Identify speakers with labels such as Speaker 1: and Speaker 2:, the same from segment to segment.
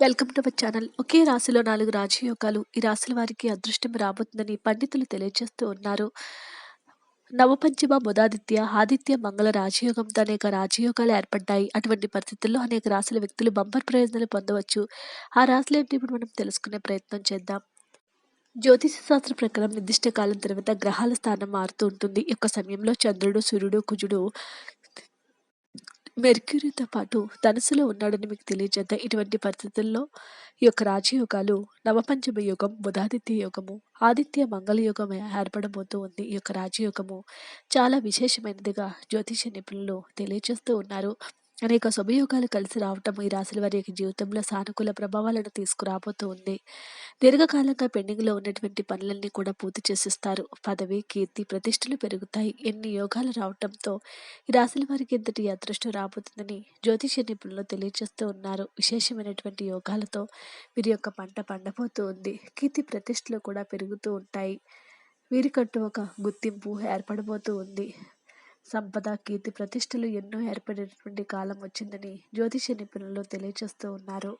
Speaker 1: Welcome to my channel. ఒకే రాశిలో నాలుగు రాజయోగాలు. ఈ రాశుల వారికి అదృష్టం రాబోతుందని పండితులు తెలియజేస్తూ ఉన్నారు. నవపంచమ బుధాదిత్య ఆదిత్య మంగళ రాజయోగంతో అనేక రాజయోగాలు ఏర్పడ్డాయి. అటువంటి పరిస్థితుల్లో అనేక రాశుల వ్యక్తులు బంపర్ ప్రయోజనాలు పొందవచ్చు. ఆ రాశులు ఏంటి? ఇప్పుడు మనం తెలుసుకునే ప్రయత్నం చేద్దాం. జ్యోతిష శాస్త్ర ప్రకారం నిర్దిష్ట కాలం తర్వాత గ్రహాల స్థానం మారుతూ ఉంటుంది. ఈ యొక్క సమయంలో చంద్రుడు సూర్యుడు కుజుడు మెర్క్యూరీతో పాటు ధనుసులో ఉన్నాడని మీకు తెలియజేద్దాం? ఇటువంటి పరిస్థితుల్లో ఈ యొక్క రాజయోగాలు నవపంచమ యుగం బుధాదిత్య యోగము ఆదిత్య మంగళ యుగం ఏర్పడబోతూ ఉంది. ఈ యొక్క రాజయోగము చాలా విశేషమైనదిగా జ్యోతిష నిపుణులు తెలియజేస్తూ ఉన్నారు. అనేక శుభయోగాలు కలిసి రావటం ఈ రాశుల వారి యొక్క జీవితంలో సానుకూల ప్రభావాలను తీసుకురాబోతూ ఉంది. దీర్ఘకాలంగా పెండింగ్లో ఉన్నటువంటి పనులన్నీ కూడా పూర్తి చేసిస్తారు. పదవి కీర్తి ప్రతిష్టలు పెరుగుతాయి. ఎన్ని యోగాలు రావటంతో ఈ రాశుల వారికి ఇంతటి అదృష్టం రాబోతుందని జ్యోతిష నిపుణులు తెలియజేస్తూ ఉన్నారు. విశేషమైనటువంటి యోగాలతో వీరి యొక్క పంట పండబోతూ ఉంది. కీర్తి ప్రతిష్టలు కూడా పెరుగుతూ ఉంటాయి. వీరికంటూ ఒక గుర్తింపు ఏర్పడబోతూ ఉంది. సంపద కీర్తి ప్రతిష్టలు ఎన్నో ఏర్పడేటువంటి కాలం వచ్చిందని జ్యోతిష నిపుణులు తెలియజేస్తూ ఉన్నారు.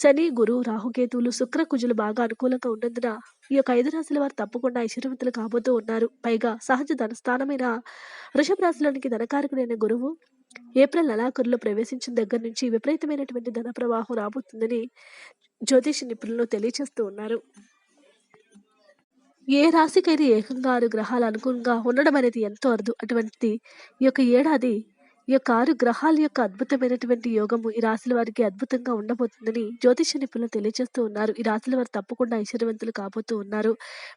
Speaker 1: శని గురు రాహుకేతువులు శుక్ర కుజులు బాగా అనుకూలంగా ఉన్నందున ఈ యొక్క ఐదు రాశుల వారు తప్పకుండా ఐశ్వర్యవంతులు కాబోతూ ఉన్నారు. పైగా సహజ ధనస్థానమైన వృషభ రాశిలోనికి ధనకారకుడైన గురువు ఏప్రిల్ నెలాఖరులో ప్రవేశించిన దగ్గర నుంచి విపరీతమైనటువంటి ధన ప్రవాహం రాబోతుందని జ్యోతిష నిపుణులు తెలియజేస్తూ ఉన్నారు. ఏ రాశికైనా ఏకంగా ఆరు గ్రహాలు అనుగుణంగా ఉండడం అనేది ఎంతో అరుదు. అటువంటిది ఈ యొక్క ఏడాది ఈ యొక్క ఆరు గ్రహాల యొక్క అద్భుతమైనటువంటి యోగము ఈ రాశుల వారికి అద్భుతంగా ఉండబోతుందని జ్యోతిష నిపుణులు తెలియజేస్తూ ఉన్నారు. ఈ రాశుల వారు తప్పకుండా ఐశ్వర్యవంతులు కాబోతూ ఉన్నారు.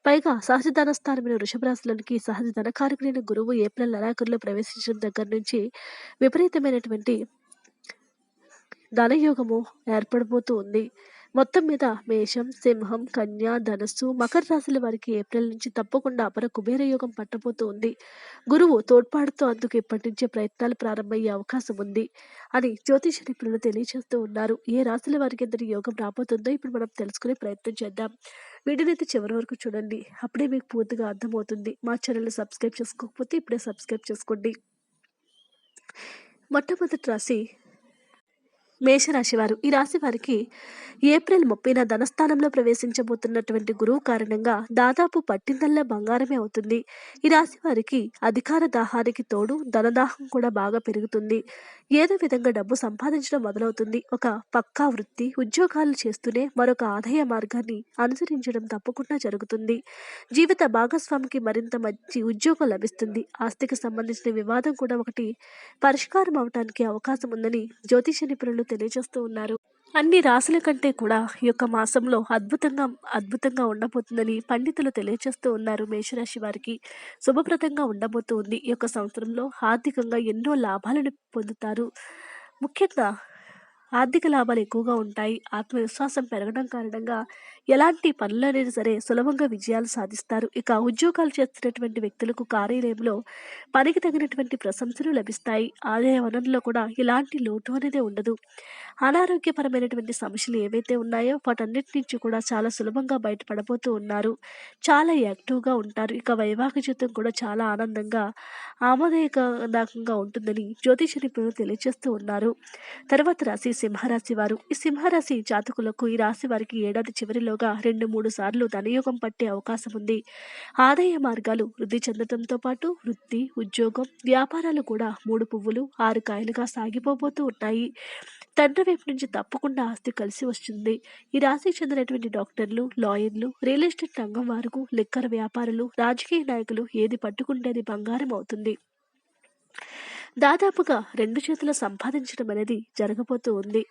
Speaker 1: పైగా సహజ ధనస్థానమైన వృషభ రాశులకి సహజ ధనకారకుడైన గురువు ఏప్రిల్ నెలాఖరులో ప్రవేశించిన దగ్గర నుంచి విపరీతమైనటువంటి ధనయోగము ఏర్పడబోతూ ఉంది. మొత్తం మీద మేషం సింహం కన్య ధనస్సు మకర రాశుల వారికి ఏప్రిల్ నుంచి తప్పకుండా అపర కుబేర యోగం పట్టబోతూ ఉంది. గురువు తోడ్పాటుతో అందుకు ఇప్పటి నుంచే ప్రయత్నాలు ప్రారంభమయ్యే అవకాశం ఉంది అని జ్యోతిష నిపుణులు తెలియజేస్తూ ఉన్నారు. ఏ రాశుల వారికి ఎంతటి యోగం రాబోతుందో ఇప్పుడు మనం తెలుసుకునే ప్రయత్నం చేద్దాం. వీడియోనైతే చివరి వరకు చూడండి. అప్పుడే మీకు పూర్తిగా అర్థమవుతుంది. మా ఛానల్ సబ్స్క్రైబ్ చేసుకోకపోతే ఇప్పుడే సబ్స్క్రైబ్ చేసుకోండి. మొట్టమొదటి రాశి మేషరాశి వారు ఈ రాశి వారికి ఏప్రిల్ ముప్పైన ధనస్థానంలో ప్రవేశించబోతున్నటువంటి గురువు కారణంగా దాదాపు పట్టిందల్లా బంగారమే అవుతుంది. ఈ రాశి వారికి అధికార దాహానికి తోడు ధనదాహం కూడా బాగా పెరుగుతుంది. ఏదో విధంగా డబ్బు సంపాదించడం మొదలవుతుంది. ఒక పక్కా వృత్తి ఉద్యోగాలు చేస్తూనే మరొక ఆదాయ మార్గాన్ని అనుసరించడం తప్పకుండా జరుగుతుంది. జీవిత భాగస్వామికి మరింత మంచి ఉద్యోగం లభిస్తుంది. ఆస్తికి సంబంధించిన వివాదం కూడా ఒకటి పరిష్కారం అవటానికి అవకాశం ఉందని జ్యోతిష నిపుణులు తెలియజేస్తూ ఉన్నారు. అన్ని రాశుల కంటే కూడా ఈ యొక్క మాసంలో అద్భుతంగా అద్భుతంగా ఉండబోతుందని పండితులు తెలియజేస్తూ ఉన్నారు మేషరాశి వారికి. శుభప్రదంగా ఉండబోతూ ఉంది. ఈ యొక్క సంవత్సరంలో ఆర్థికంగా ఎన్నో లాభాలను పొందుతారు. ముఖ్యంగా ఆర్థిక లాభాలు ఎక్కువగా ఉంటాయి. ఆత్మవిశ్వాసం పెరగడం కారణంగా ఎలాంటి పనులైనా సరే సులభంగా విజయాలు సాధిస్తారు. ఇక ఉద్యోగాలు చేస్తున్నటువంటి వ్యక్తులకు కార్యాలయంలో పనికి తగినటువంటి ప్రశంసలు లభిస్తాయి. ఆదాయ వనరుల్లో కూడా ఎలాంటి లోటు అనేది ఉండదు. అనారోగ్యపరమైనటువంటి సమస్యలు ఏవైతే ఉన్నాయో వాటన్నిటి నుంచి కూడా చాలా సులభంగా బయటపడబోతూ ఉన్నారు. చాలా యాక్టివ్గా ఉంటారు. ఇక వైవాహిక జీవితం కూడా చాలా ఆనందంగా ఆమోదయకరంగా ఉంటుందని జ్యోతిష నిపుణులు తెలియజేస్తూ ఉన్నారు. తర్వాత రాశి సింహరాశి వారు. ఈ సింహరాశి జాతకులకు ఈ రాశి వారికి ఏడాది చివరిలో చివరిలోగా రెండు మూడు సార్లు ధనయోగం పట్టే అవకాశం ఉంది ఆదాయ మార్గాలు వృద్ధి చెందడంతో పాటు వృత్తి ఉద్యోగం వ్యాపారాలు కూడా మూడు పువ్వులు ఆరు కాయలుగా సాగిపోబోతూ ఉన్నాయి. తండ్రి వైపు నుంచి తప్పకుండా ఆస్తి కలిసి వస్తుంది. ఈ రాశికి చెందినటువంటి డాక్టర్లు లాయర్లు రియల్ ఎస్టేట్ రంగం వారు లిక్కర్ వ్యాపారులు రాజకీయ నాయకులు ఏది పట్టుకుంటేది బంగారం అవుతుంది. దాదాపుగా రెండు చేతుల సంపాదించడం అనేది జరగబోతూ ఉంది.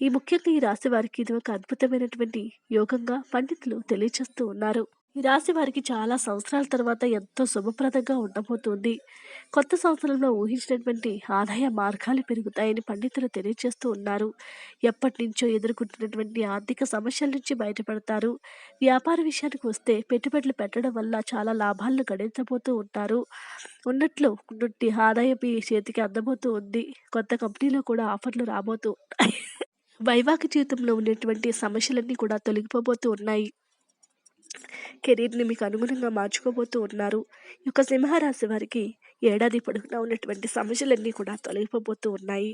Speaker 1: ఈ ముఖ్యంగా ఈ రాశి వారికి ఇది ఒక అద్భుతమైనటువంటి యోగంగా పండితులు తెలియచేస్తూ ఉన్నారు. ఈ రాశి వారికి చాలా సంవత్సరాల తర్వాత ఎంతో శుభప్రదంగా ఉండబోతుంది. కొత్త సంవత్సరంలో ఊహించినటువంటి ఆదాయ మార్గాలు పెరుగుతాయని పండితులు తెలియజేస్తూ ఉన్నారు. ఎప్పటి నుంచో ఎదుర్కొంటున్నటువంటి ఆర్థిక సమస్యల నుంచి బయటపడతారు. వ్యాపార విషయానికి వస్తే పెట్టుబడులు పెట్టడం వల్ల చాలా లాభాలను గడించబోతూ ఉంటారు. ఉన్నట్లు నుండి ఆదాయం చేతికి అందబోతూ ఉంది. కొత్త కంపెనీలో కూడా ఆఫర్లు రాబోతూ ఉన్నాయి వైవాహిక జీవితంలో ఉన్నటువంటి సమస్యలన్నీ కూడా తొలగిపోబోతూ ఉన్నాయి. కెరీర్ని మీకు అనుగుణంగా మార్చుకోబోతూ ఉన్నారు. ఈ యొక్క సింహరాశి వారికి ఏడాది పొడుగునా ఉన్నటువంటి సమస్యలన్నీ కూడా తొలగిపోబోతూ ఉన్నాయి.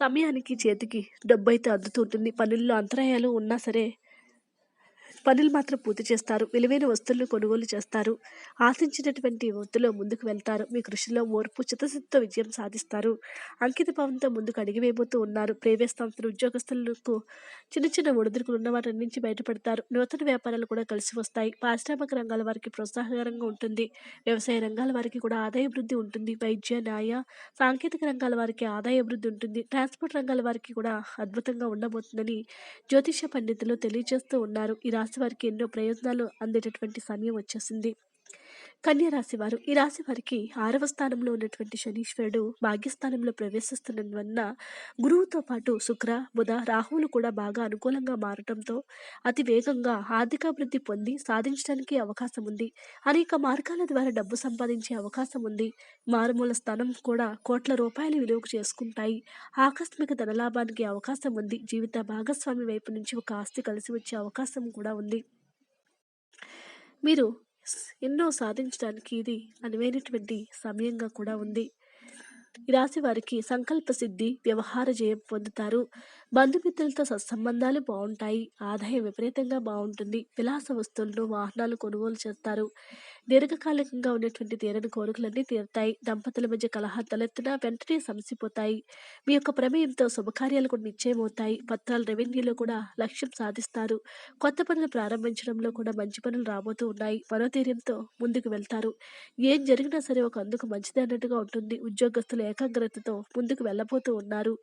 Speaker 1: సమయానికి చేతికి డబ్బైతే అందుతూ ఉంటుంది. పనుల్లో అంతరాయాలు ఉన్నా సరే పనులు మాత్రం పూర్తి చేస్తారు. విలువైన వస్తువులను కొనుగోలు చేస్తారు. ఆశించినటువంటి వృత్తిలో ముందుకు వెళ్తారు. మీ కృషిలో ఓర్పు, చిత్తశుద్ధితో విజయం సాధిస్తారు. అంకిత భావంతో ముందుకు అడిగివేయబోతూ ఉన్నారు. ప్రైవేట్ సంస్థలు ఉద్యోగస్తులకు చిన్న చిన్న ఒడిదుడుకులు ఉన్న వాటి నుంచి బయటపడతారు. నూతన వ్యాపారాలు కూడా కలిసి వస్తాయి. పారిశ్రామిక రంగాల వారికి ప్రోత్సాహకరంగా ఉంటుంది. వ్యవసాయ రంగాల వారికి కూడా ఆదాయ వృద్ధి ఉంటుంది. వైద్య, న్యాయ, సాంకేతిక రంగాల వారికి ఆదాయ వృద్ధి ఉంటుంది. ట్రాన్స్‌పోర్ట్ రంగాల వారికి కూడా అద్భుతంగా ఉండబోతుందని జ్యోతిష పండితులు తెలియజేస్తూ ఉన్నారు. ఈ రాశి వారికి ఎన్నో ప్రయోజనాలు అందేటటువంటి సమయం వచ్చేసింది. కన్య రాశి వారు ఈ రాశి వారికి ఆరవ స్థానంలో ఉన్నటువంటి శనీశ్వరుడు భాగ్యస్థానంలో ప్రవేశిస్తున్నందువలన గురువుతో పాటు శుక్ర, బుధ, రాహువులు కూడా బాగా అనుకూలంగా మారటంతో అతి వేగంగా ఆర్థికాభివృద్ధి పొంది సాధించడానికి అవకాశం ఉంది. అనేక మార్గాల ద్వారా డబ్బు సంపాదించే అవకాశం ఉంది. మారుమూల స్థానం కూడా కోట్ల రూపాయలు విలువకు చేసుకుంటాయి. ఆకస్మిక ధనలాభానికి అవకాశం ఉంది. జీవిత భాగస్వామి వైపు నుంచి ఒక ఆస్తి కలిసి వచ్చే అవకాశం కూడా ఉంది. మీరు ఎన్నో సాధించడానికి ఇది అనువైనటువంటి సమయంగా కూడా ఉంది. ఈ రాశి వారికి సంకల్ప సిద్ధి, వ్యవహార జయం పొందుతారు. బంధుమిత్రులతో సత్సంబంధాలు బాగుంటాయి ఆదాయం విపరీతంగా బాగుంటుంది విలాస వస్తువులను, వాహనాలు కొనుగోలు చేస్తారు. దీర్ఘకాలికంగా ఉన్నటువంటి తీరని కోరికలన్నీ తీరుతాయి. దంపతుల మధ్య కలహాలు తలెత్తినా వెంటనే సమసిపోతాయి. మీ యొక్క ప్రమేయంతో శుభకార్యాలు కూడా నిశ్చయమవుతాయి. పత్రాలు రెవెన్యూలో కూడా లక్ష్యం సాధిస్తారు. కొత్త పనులు ప్రారంభించడంలో కూడా మంచి పనులు రాబోతూ ఉన్నాయి. మనోధైర్యంతో ముందుకు వెళ్తారు. ఏం జరిగినా సరే ఒక అందుకు మంచిది అన్నట్టుగా ఉంటుంది. ఉద్యోగస్తులు ఏకాగ్రతతో ముందుకు వెళ్ళబోతూ ఉన్నారు.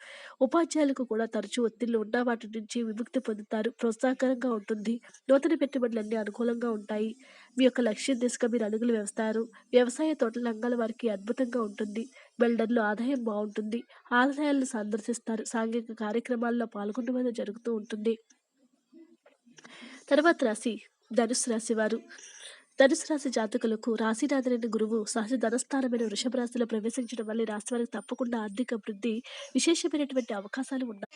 Speaker 1: ఉపాధ్యాయులకు కూడా తరచూ ఒత్తిళ్ళు ఉన్నా వాటి నుంచి విముక్తి పొందుతారు. ప్రోత్సాహకరంగా ఉంటుంది. నూతన పెట్టుబడులన్నీ అనుకూలంగా ఉంటాయి. మీ యొక్క లక్ష్యం దిశగా మీరు అడుగులు వేస్తారు. వ్యవసాయ, తోటల రంగాల వారికి అద్భుతంగా ఉంటుంది. బిల్డర్లు ఆదాయం బాగుంటుంది ఆలయాలను సందర్శిస్తారు. సాంఘిక కార్యక్రమాల్లో పాల్గొనడం జరుగుతూ ఉంటుంది. తర్వాత రాశి ధనుసు రాశి వారు. ధనుసు రాశి జాతకులకు రాశినాథులైన గురువు సహజ ధనస్థానమైన వృషభ రాశిలో ప్రవేశించడం వల్ల రాశి వారికి తప్పకుండా ఆర్థిక వృద్ధి విశేషమైనటువంటి అవకాశాలు ఉన్నాయి.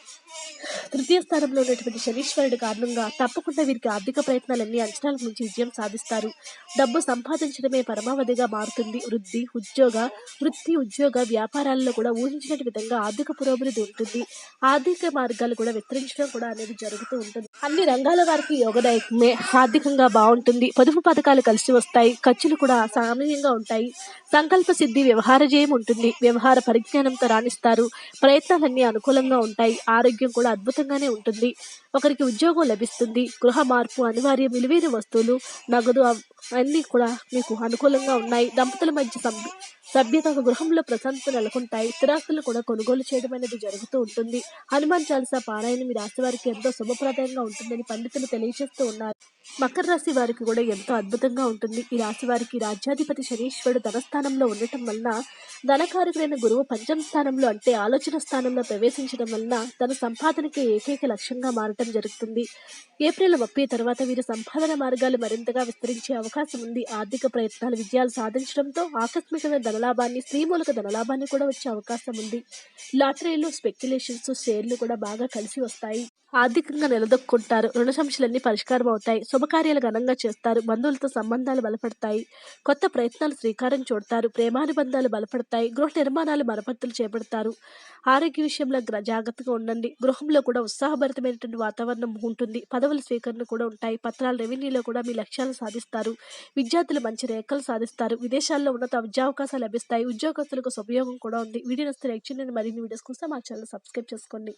Speaker 1: తృతీయ స్థానంలో ఉన్నటువంటి శనీశ్వరుడు కారణంగా తప్పకుండా వీరికి ఆర్థిక ప్రయత్నాలన్నీ అంచనాలకు మించి విజయం సాధిస్తారు. డబ్బు సంపాదించడమే పరమావధిగా మారుతుంది. వృద్ధి, ఉద్యోగ వృత్తి, ఉద్యోగ వ్యాపారాల్లో కూడా ఊహించినట్టు విధంగా ఆర్థిక పురోభివృద్ధి ఉంటుంది. ఆర్థిక మార్గాలు కూడా విస్తరించడం కూడా అనేది జరుగుతూ ఉంటుంది. అన్ని రంగాల వారికి యోగదాయకమే. ఆర్థికంగా బాగుంటుంది పొదుపు పథకాలు కలిసి వస్తాయి. ఖర్చులు కూడా సామాన్యంగా ఉంటాయి. సంకల్ప సిద్ధి, వ్యవహార జయం ఉంటుంది. వ్యవహార పరిజ్ఞానంతో రాణిస్తారు. ప్రయత్నాలన్నీ అనుకూలంగా ఉంటాయి. ఆరోగ్యం కూడా అద్భుతంగానే ఉంటుంది. ఒకరికి ఉద్యోగం లభిస్తుంది. గృహ మార్పు అనివార్య విలువైన వస్తువులు, నగదు అన్నీ కూడా మీకు అనుకూలంగా ఉన్నాయి. దంపతుల మధ్య సభ్యత ఒక గృహంలో ప్రశాంతత నెలకొంటాయి. స్థిరాస్తులు కూడా కొనుగోలు చేయడం అనేది జరుగుతూ ఉంటుంది. హనుమాన్ చాలీసా పారాయణం ఈ రాశి వారికి ఎంతో శుభప్రదంగా ఉంటుందని పండితులు తెలియజేస్తూ ఉన్నారు. మకర రాశి వారికి కూడా ఎంతో అద్భుతంగా ఉంటుంది. ఈ రాశి వారికి రాజ్యాధిపతి శనీశ్వరుడు ధనస్థానంలో ఉండటం వలన ధనకారకుడైన గురువు పంచమ స్థానంలో అంటే ఆలోచన స్థానంలో ప్రవేశించడం వలన తన సంపాదనకి ఏకైక లక్ష్యంగా మారటం జరుగుతుంది. ఏప్రిల్ ముప్పై తర్వాత వీరి సంపాదన మార్గాలు మరింతగా విస్తరించే అవకాశం ఉంది. ఆర్థిక ప్రయత్నాలు విజయాలు సాధించడంతో ఆకస్మికమైన ధనలాభాన్ని, స్త్రీ మూలక ధనలాభాన్ని కూడా వచ్చే అవకాశం ఉంది. లాటరీలు, స్పెక్యులేషన్స్, షేర్లు కూడా బాగా కలిసి వస్తాయి. ఆర్థికంగా నిలదొక్కుంటారు. రుణ సమస్యలన్నీ పరిష్కారం అవుతాయి. శుభకార్యాలు ఘనంగా చేస్తారు. బంధువులతో సంబంధాలు బలపడతాయి. కొత్త ప్రయత్నాలు శ్రీకారం చూడతారు ప్రేమానుబంధాలు బలపడతాయి. గృహ నిర్మాణాలు మరపత్తులు చేపడతారు. ఆరోగ్య విషయంలో గ్ర జాగ్రత్తగా ఉండండి. గృహంలో కూడా ఉత్సాహభరితమైనటువంటి వాతావరణం ఉంటుంది. పదవుల స్వీకరణ కూడా ఉంటాయి. పత్రాలు రెవెన్యూలో కూడా మీ లక్ష్యాలు సాధిస్తారు. విద్యార్థులు మంచి రేఖలు సాధిస్తారు. విదేశాల్లో ఉన్నత విద్యావకాశాలు లభిస్తాయి. ఉద్యోగస్తులకు సుపయోగం కూడా ఉంది. వీడియో నచ్చితే లైక్ చేయండి. మరిన్ని వీడియోస్ కోసం మా ఛానల్ సబ్స్క్రైబ్ చేసుకోండి.